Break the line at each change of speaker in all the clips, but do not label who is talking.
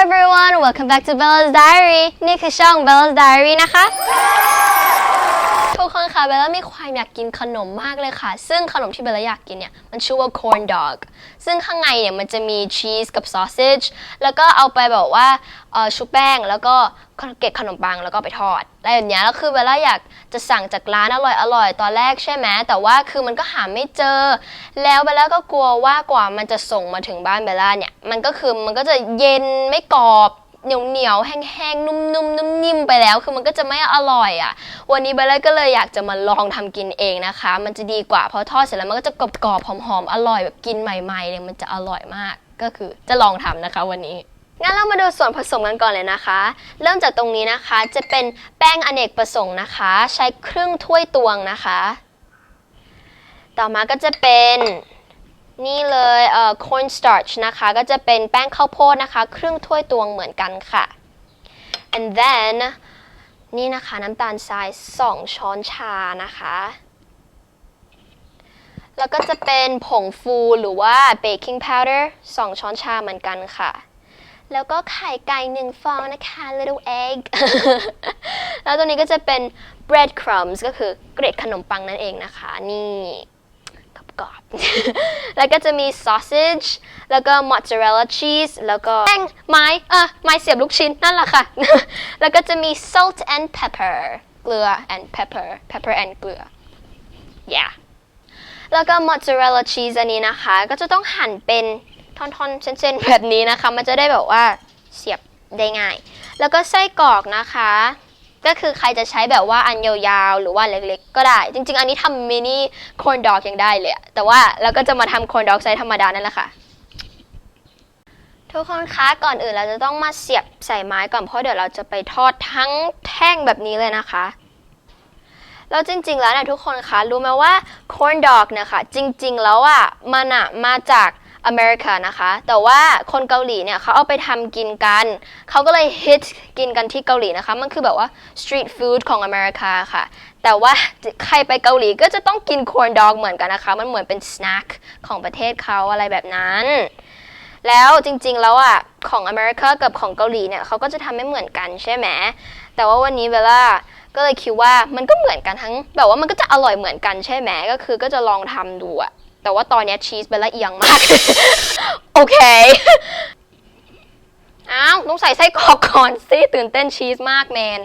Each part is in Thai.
everyone welcome back to Bella's Diary นี่คือช่อง Bella's Diary นะคะ ทุก คนค่ะเบลล่ามีความอยากกินขนมมากเลยค่ะ ซึ่งขนมที่เบลล่าอยากกินเนี่ยมันชื่อว่า corn dog ซึ่งข้างในเนี่ยมันจะมีชีสกับซอสเซจแล้วก็เอาไปแบบว่าชุบแป้งแล้วก็เกล็ดขนมปังแล้วก็ไปทอดอะไรแบบเนี้ยแล้วคือเบลล่าอยากจะสั่งจากร้านอร่อยอร่อยตอนแรกใช่ไหมแต่ว่าคือมันก็หาไม่เจอ แล้วเบลล่าก็กลัวว่ากว่ามันจะส่งมาถึงบ้านเบลล่าเนี่ยมันก็คือมันก็จะเย็นไม่กรอบ เหนียวเหนียวๆแห้งๆนุ่มนุ่มนิ่มไปแล้ว คือมันก็จะไม่อร่อยอะ วันนี้เบลล่าก็เลยอยากจะมาลองทำกินเองนะคะ มันจะดีกว่าเพราะทอดเสร็จแล้วมันก็จะกรอบๆหอมๆอร่อยแบบกินใหม่ๆเลยมันจะอร่อยมาก ก็คือจะลองทำนะคะวันนี้งั้นเรามาดูส่วนผสมกันก่อนเลยนะคะ เริ่มจากตรงนี้นะคะจะเป็นแป้งอเนกประสงค์นะคะ ใช้ครึ่งถ้วยตวงนะคะ ต่อมาก็จะเป็น นี่เลยเอ่อ corn starch นะคะ ก็จะเป็นแป้งข้าวโพดนะคะ ครึ่งถ้วยตวงเหมือนกันค่ะ and then นี่นะคะน้ำตาลทราย 2 ช้อนชานะคะ แล้วก็จะเป็นผงฟูหรือว่า baking powder 2 ช้อนชาเหมือนกันค่ะ แล้วก็ไข่ไก่หนึ่งฟองนะคะ little egg แล้วตัวนี้ก็จะเป็น bread crumbs ก็คือเกล็ดขนมปังนั่นเองนะคะ นี่ กรอบๆ แล้วก็จะมี sausage แล้วก็ mozzarella cheese แล้วก็แป้งไม้เออไม้เสียบลูกชิ้นนั่นแหละค่ะ แล้วก็จะมี salt and pepper เกลือ and pepper pepper and เกลือ yeah แล้วก็ mozzarella cheese อันนี้นะคะ ก็จะต้องหั่นเป็นท่อนๆ เส้นๆ แบบนี้นะคะ มันจะได้แบบว่าเสียบได้ง่าย แล้วก็ไส้กรอกนะคะ ก็คือใครจะใช้แบบว่าอันยาวๆ หรือว่าเล็กๆ ก็ได้ จริง ๆ อันนี้ทำมินิคอนดอกยังได้เลยแต่ว่าเราก็จะมาทำคอนดอกไซส์ธรรมดานั่นแหละค่ะ ทุกคนคะก่อนอื่นเราจะต้องมาเสียบใส่ไม้ก่อนเพราะเดี๋ยวเราจะไปทอดทั้งแท่งแบบนี้เลยนะคะแล้วจริง ๆ แล้วนะทุกคนคะรู้ไหมว่า corn dog เนี่ยค่ะ จริง ๆ แล้วอะมันอะมาจาก อเมริกานะคะ แต่ว่าคนเกาหลีเนี่ยเขาเอาไปทำกินกัน เขาก็เลยฮิตกินกันที่เกาหลีนะคะ มันคือแบบว่า street food ของอเมริกาค่ะ แต่ว่าใครไปเกาหลีก็จะต้องกิน corn dog เหมือนกันนะคะ มันเหมือนเป็น snack ของประเทศเขาอะไรแบบนั้นแล้วจริงๆแล้วอะของอเมริกากับของเกาหลีเนี่ยเขาก็จะทำไม่เหมือนกันใช่ไหมแต่ว่าวันนี้เวลาก็เลยคิดว่ามันก็เหมือนกันทั้ง แบบว่ามันก็จะอร่อยเหมือนกันใช่ไหมก็คือก็จะลองทำดูอะ แต่ว่าตอนเนี้ยชีสเบลล่าเอียงมาก โอเค อ้าวต้องใส่ไส้กรอกก่อนสิตื่นเต้นชีสมากแมน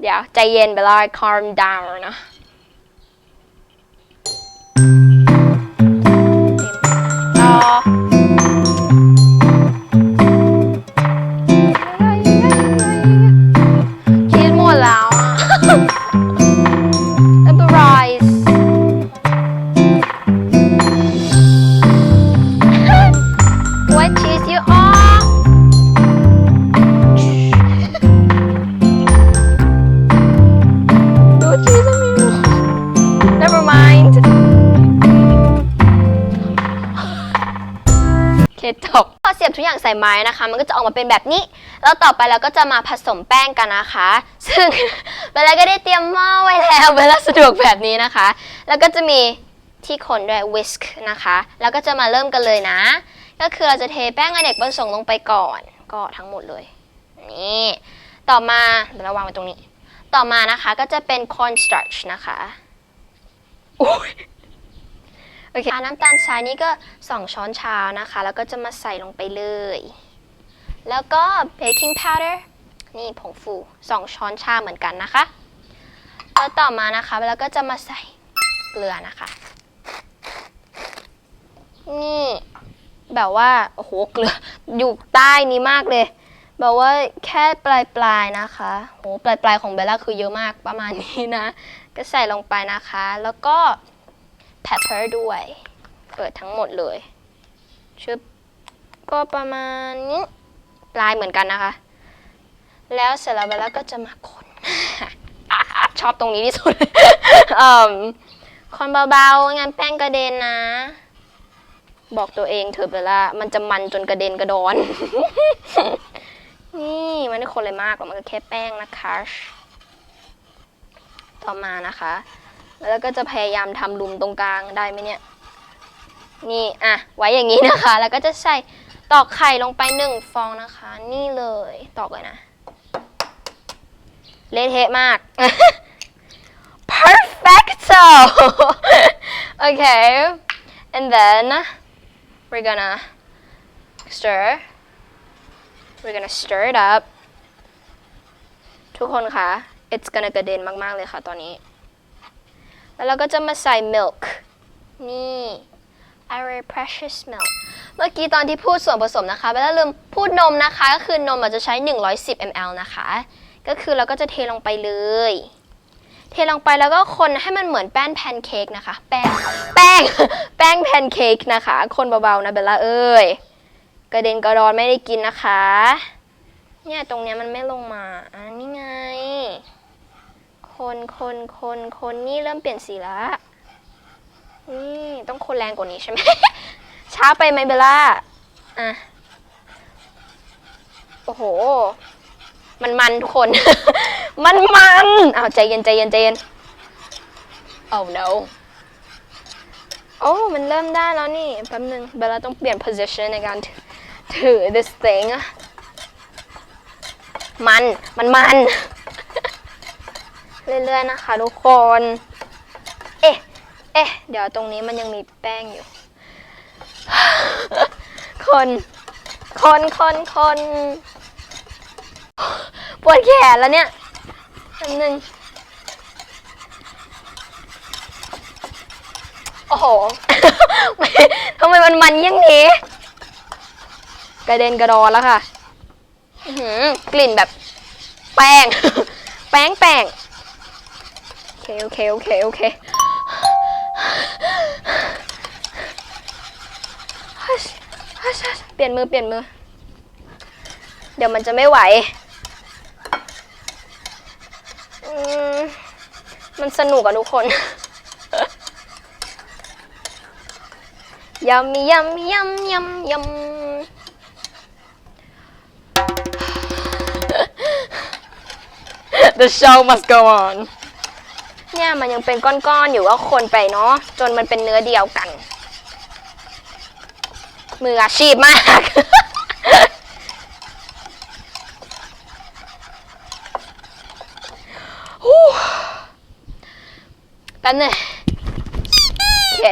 เดี๋ยว ใจเย็นเบลล่า calm down นะต่อ สียบทุกอย่างใส่ไม้นะคะ มันก็จะออกมาเป็นแบบนี้ แล้วต่อไปเราก็จะมาผสมแป้งกันนะคะ ซึ่งเบลล่าก็ได้เตรียมหม้อไว้แล้วเบลล่าสะดวกแบบนี้นะคะ แล้วก็จะมีที่คนด้วย whisk นะคะ แล้วก็จะมาเริ่มกันเลยนะ ก็คือเราจะเทแป้งอเนกประสงค์ลงไปก่อน ก็ทั้งหมดเลย นี่ ต่อมาเดี๋ยวเราวางไว้ตรงนี้ ต่อมานะคะก็จะเป็น corn starch นะคะโอ้ย อเคน้ำตาลทรายนี่ก็ 2 ช้อนชานะคะ แล้วก็จะมาใส่ลงไปเลย แล้วก็ baking powder นี่ผงฟู 2 ช้อนชาเหมือนกันนะคะแล้วต่อมานะคะ แล้วก็จะมาใส่เกลือนะคะ นี่แบบว่า โอ้โห เกลืออยู่ใต้นี้มากเลย แบบว่าแค่ปลายปลายๆนะคะ โห ปลายปลายๆของเบลล่าคือเยอะมากประมาณนี้นะ ก็ใส่ลงไปนะคะ แล้วก็ pepper ด้วย เปิดทั้งหมดเลยชึบก็ประมาณนี้ปลายเหมือนกันนะคะ แล้วเสร็จแล้วเบลล่าก็จะมาคนชอบตรงนี้ที่สุดคนเบาๆงั้นแป้งกระเด็นนะ บอกตัวเองเถอะเบลล่ามันจะมันจนกระเด็นกระดอน นี่มันไม่คนเลยมากหรอกมันก็แค่แป้งนะคะ ต่อมานะคะ แล้วก็จะพยายามทำหลุมตรงกลางได้ไหมเนี่ย นี่อะไว้อย่างนี้นะคะ แล้วก็จะใส่ตอกไข่ลงไปหนึ่งฟองนะคะ นี่เลยตอกเลยนะเละเทะมาก perfecto okay and then we're gonna stir we're gonna stir it up ทุกคนคะ it's gonna กระเด็นมาก ๆ เลยค่ะตอนนี้ แล้วเราก็จะมาใส่ milk นี่ our precious milk เมื่อกี้ตอนที่พูดส่วนผสมนะคะเบลล่าลืมพูดนมนะคะ ก็คือนมอาจจะใช้ 110 ml นะคะ ก็คือเราก็จะเทลงไปเลย เทลงไปแล้วก็คนให้มันเหมือนแป้งแพนเค้กนะคะ แป้ง แป้ง แป้งแพนเค้กนะคะ คนเบาๆนะเบลล่าเอ้ย กระเด็นกระดอนไม่ได้กินนะคะ เนี่ยตรงเนี้ยมันไม่ลงมาอ่านี่ไง คนคนคนคนนี่เริ่มเปลี่ยนสีละนี่ต้องคนแรงกว่านี้ใช่ไหม ช้าไปไหมเบลล่า อะ โอ้โห มันมันทุกคน มันมันอ้าวใจเย็นใจเย็นใจเย็น oh no โอ้ มันเริ่มได้แล้วนี่ แป๊บนึง เบลล่าต้องเปลี่ยน position ในการถือ this thing มัน มันมัน เรื่อยๆนะคะ ทุกคน เอ๊ะ เอ๊ะ เดี๋ยวตรงนี้มันยังมีแป้งอยู่ คน คนคนคนปวดแขนแล้วเนี่ยอันหนึ่งโอ้โห ทำไมมันมันยังนี้ กระเด็นกระดอนแล้วค่ะกลิ่นแบบ แป้ง แป้งแป้ง เคโอเคโอเคโอเคเปลี่ยนมือเปลี่ยนมือ เดี๋ยวมันจะไม่ไหวมมันสนุกอะทุกคนยำยำยำยำยำ The show must go on เนี่ยมันยังเป็นก้อนๆอยู่ก็คนไปเนาะจนมันเป็นเนื้อเดียวกัน มืออาชีพมากฮู้แป๊บนึงโอเค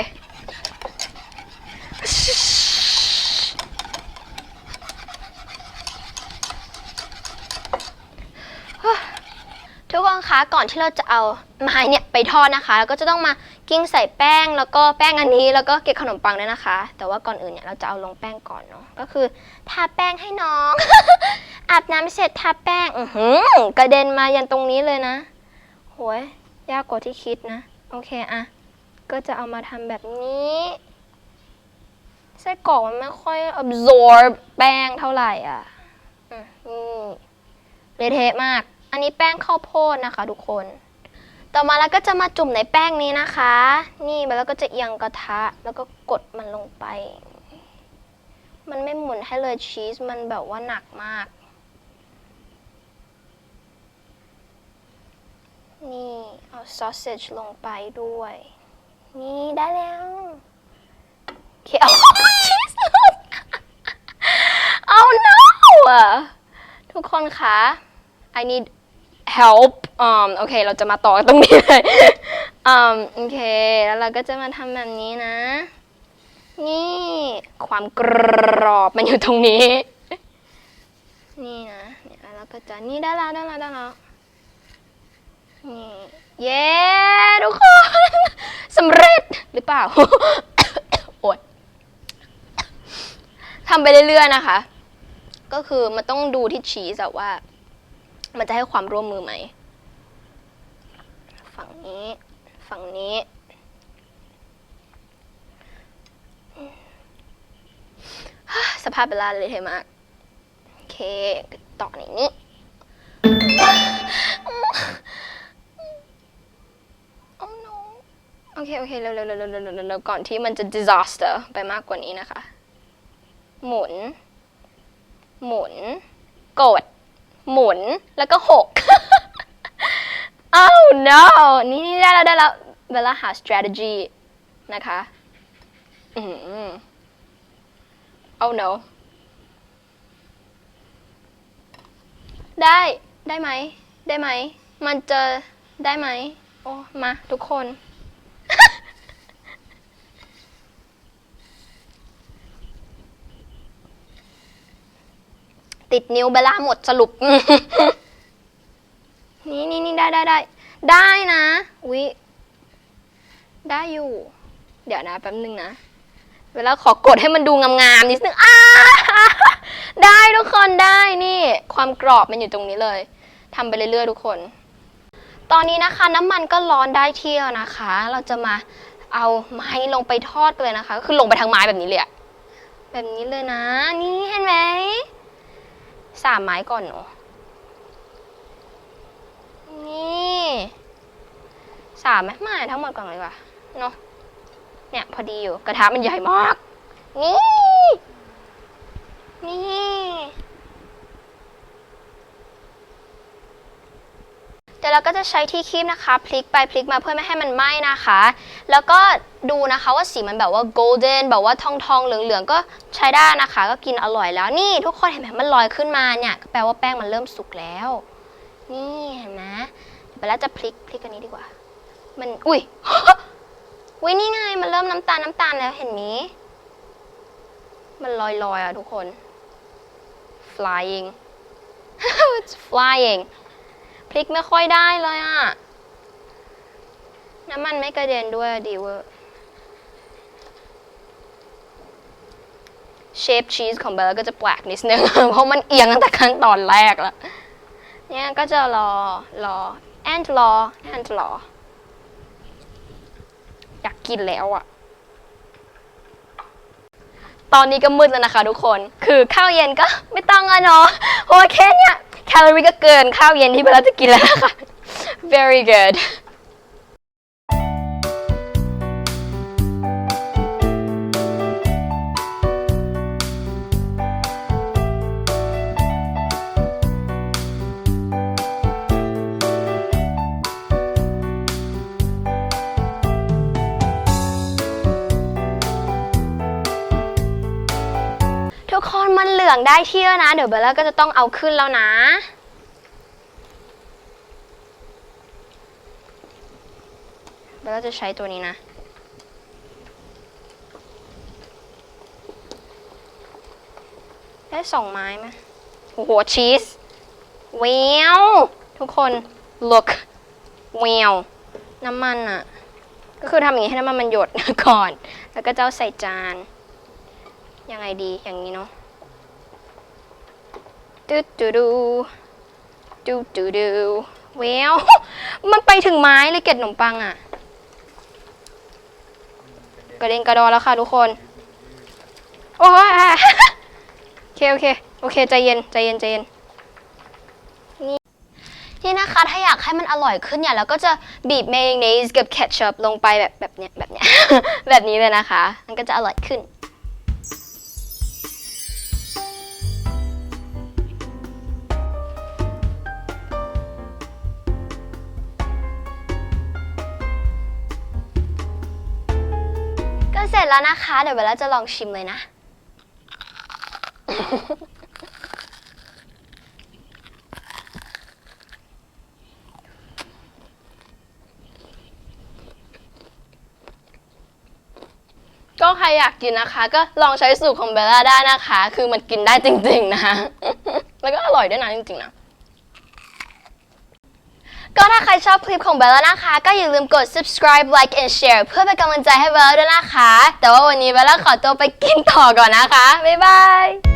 คะก่อนที่เราจะเอาไม้เนี่ยไปทอดนะคะเราก็จะต้องมากิ้งใส่แป้งแล้วก็แป้งอันนี้แล้วก็เกล็ดขนมปังด้วยนะคะ แต่ว่าก่อนอื่นเนี่ยเราจะเอาลงแป้งก่อนเนาะก็คือทาแป้งให้น้อง อาบน้ำเสร็จทาแป้งอือกระเด็นมายันตรงนี้เลยนะโหยยากกว่าที่คิดนะ โอเคอะก็จะเอามาทำแบบนี้ไส้กรอกมันไม่ค่อย absorb แป้งเท่าไหร่อะอืมเละเทะมาก อันนี้แป้งข้าวโพดนะคะ ทุกคน ต่อมาแล้วก็จะมาจุ่มในแป้งนี้นะคะ นี่แล้วก็จะเอียงกระทะแล้วก็กดมันลงไป มันไม่หมุนให้เลยชีสมันแบบว่าหนักมาก นี่เอาซอสเซจลงไปด้วย นี่ได้แล้วเคเอาชีสเอา no อะทุกคนคะ I need help อืมโอเค เราจะมาต่อตรงนี้เลยอืมโอเค แล้วเราก็จะมาทำแบบนี้นะ นี่ ความกรอบมันอยู่ตรงนี้ นี่นะเนี่ยแล้วเราก็จะนี่ได้แล้วได้แล้วได้แล้วนี่เย้ทุกคนสำเร็จหรือเปล่าโอ๊ยทำไปเรื่อยๆนะคะ ก็คือมันต้องดูที่ชีสว่า มันจะให้ความร่วมมือไหม ฝั่งนี้ ฝั่งนี้ สภาพเบลาเลยเทมาก โอเค ต่อในนี้โอ้ no โอเค โอเค เร็วๆๆๆๆๆก่อนที่มันจะ disaster ไปมากกว่านี้นะคะ หมุน หมุน กด หมุนแล้วก็หก oh no นี่นี่ได้แล้วได้แล้วเวลาหา strategy นะคะอืม oh no ได้ได้ไหม ได้ไหม มันจะได้ไหม โอ้ มาทุกคน ติดนิ้วเบล่าหมดสรุป นี่นี่นี่ได้ได้ได้ได้นะวิได้อยู่ เดี๋ยวนะแป๊บนึงนะ เวลาขอกดให้มันดูงามๆนิดนึงอ้าได้ทุกคนได้นี่ ความกรอบมันอยู่ตรงนี้เลยทำไปเรื่อยๆทุกคน ตอนนี้นะคะน้ำมันก็ร้อนได้เที่แล้วนะคะ เราจะมาเอาไม้ลงไปทอดกันเลยนะคะก็คือลงไปทางไม้แบบนี้เลยแบบนี้เลยนะ นี่เห็นไหม สามไม้ก่อนหนู นี่สามไหมไม่ทั้งหมดก่อนเลยกว่าเนาะเนี่ยพอดีอยู่กระทะมันใหญ่มาก นี่ นี่ เดี๋ยวเราก็จะใช้ที่คีบนะคะ พลิกไปพลิกมาเพื่อไม่ให้มันไหม้นะคะ แล้วก็ดูนะคะว่าสีมันแบบว่า golden แบบว่าทองทองๆเหลืองๆ ก็ใช้ได้นะคะ ก็กินอร่อยแล้วนี่ทุกคนเห็นไหมมันลอยขึ้นมาเนี่ยก็แปลว่าแป้งมันเริ่มสุกแล้ว นี่เห็นไหมเดี๋ยวเราจะพลิกพลิกอันนี้ดีกว่า มันอุ้ยอุ้ยนี่ไงมันเริ่มน้ำตาลน้ำตาลแล้วเห็นนี้มันลอยๆอะทุกคน flying it's flying พลิกไม่ค่อยได้เลยอะน้ำมันไม่กระเด็นด้วยดีเวอร์เชฟชีสของเบลก็จะแปลกนิดนึง เพราะมันเอียงตั้งแต่ขั้นตอนแรกแล้วเนี่ยก็จะรอ รอ แอนรอ แอนรอ อยากกินแล้วอะตอนนี้ก็มืดแล้วนะคะทุกคน คือข้าวเย็นก็ไม่ต้องอะเนาะเพราะว่าแค่เนี้ย แคลอรี่ก็เกินข้าวเย็นที่เราจะกินแล้วนะคะ very good ลืองได้ที่แล้วนะ เดี๋ยวเบลล่าก็จะต้องเอาขึ้นแล้วนะเบลล่าจะใช้ตัวนี้นะได้สองไม้ไหมโอ้โหชีสเววทุกคน look เววน้ำมันอะก็คือทำอย่างนี้ให้น้ำมันมันหยดก่อน แล้วก็จะเอาใส่จาน ยังไงดีอย่างนี้เนาะ ดูดูดูดูดูดูเววมันไปถึงไม้เลยเกล็ดขนมปังอะ กระเด็นกระดอนแล้วค่ะทุกคน โอ้ยโอเค โอเค โอเค ใจเย็น ใจเย็น ใจเย็น นี่นี่นะคะ ถ้าอยากให้มันอร่อยขึ้นเนี่ยเราก็จะบีบเมยองเนสกับเคทชัพลงไปแบบแบบเนี้ยแบบเนี้ยแบบนี้เลยนะคะ มันก็จะอร่อยขึ้น สร็จแล้วนะคะ เดี๋ยวเบลล่าจะลองชิมเลยนะ ก็ใครอยากกินนะคะ ก็ลองใช้สูตรของเบลล่าได้นะคะ คือมันกินได้จริงๆนะคะแล้วก็อร่อยด้วยนะจริงๆนะ ก็ถ้าใครชอบคลิปของเบลล่านะคะ ก็อย่าลืมกด subscribe like and share เพื่อเป็นกำลังใจให้เบลล่าด้วยนะคะ แต่ว่าวันนี้เบลล่าขอตัวไปกินต่อก่อนนะคะ บ๊ายบาย